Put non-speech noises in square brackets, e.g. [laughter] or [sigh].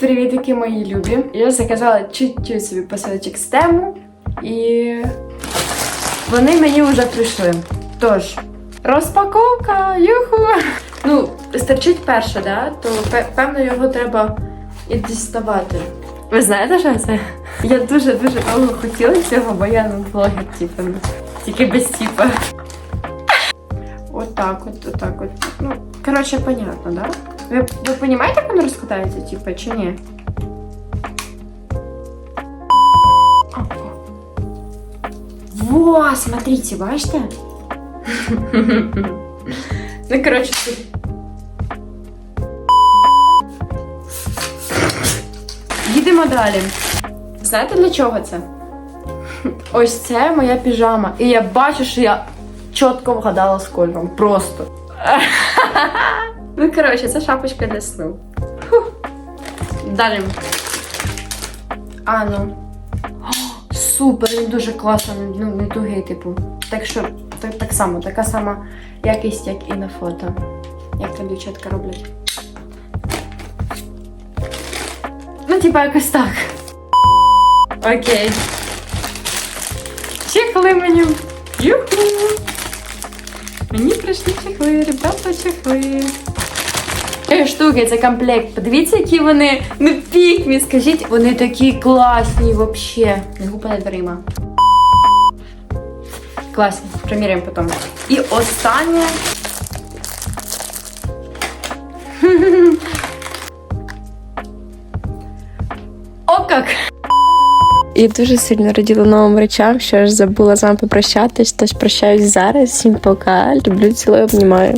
Привітики, мої любі. Я заказала чуть-чуть собі посилочок з тему, і вони мені вже прийшли. Тож, розпаковка! Юху! Ну, стерчить перше, да? то певно його треба і діставати. Ви знаєте, що це? Я дуже-дуже довго хотіла цього, бо я на блогер, типу, ну, тільки без типа. Отак от, отак от. Ну, коротше, понятно, да? Ви, ви розумієте, як воно розкладається, типу, чи ні? А. Во, смотрите, бачите? ну, коротше, тут. Їдемо далі. Знаєте для чого це? Ось це моя піжама. І я бачу, що я чітко вгадала з кольором. Просто. Ну, коротше, це шапочка для сну. Далі. А, ну. Супер, він дуже класно, ну, не тугий, типу. Так що, так, так само, така сама якість, як і на фото. Як там дівчатка роблять. Ну, типа, якось так. Окей. Чехли мені. Юху! Мені прийшли чехли, ребята, чехли. Три штуки, це комплект. Подивіться, які вони ну пікмі, скажіть, вони такі класні вообще. Не гупа дверима. Класні, приміряємо потім. І останнє. [laughs] О, как! І дуже сильно раділа новим речам, що аж забула з вами попрощатись, тож прощаюсь зараз. Всім пока. Люблю, цілую, обнімаю.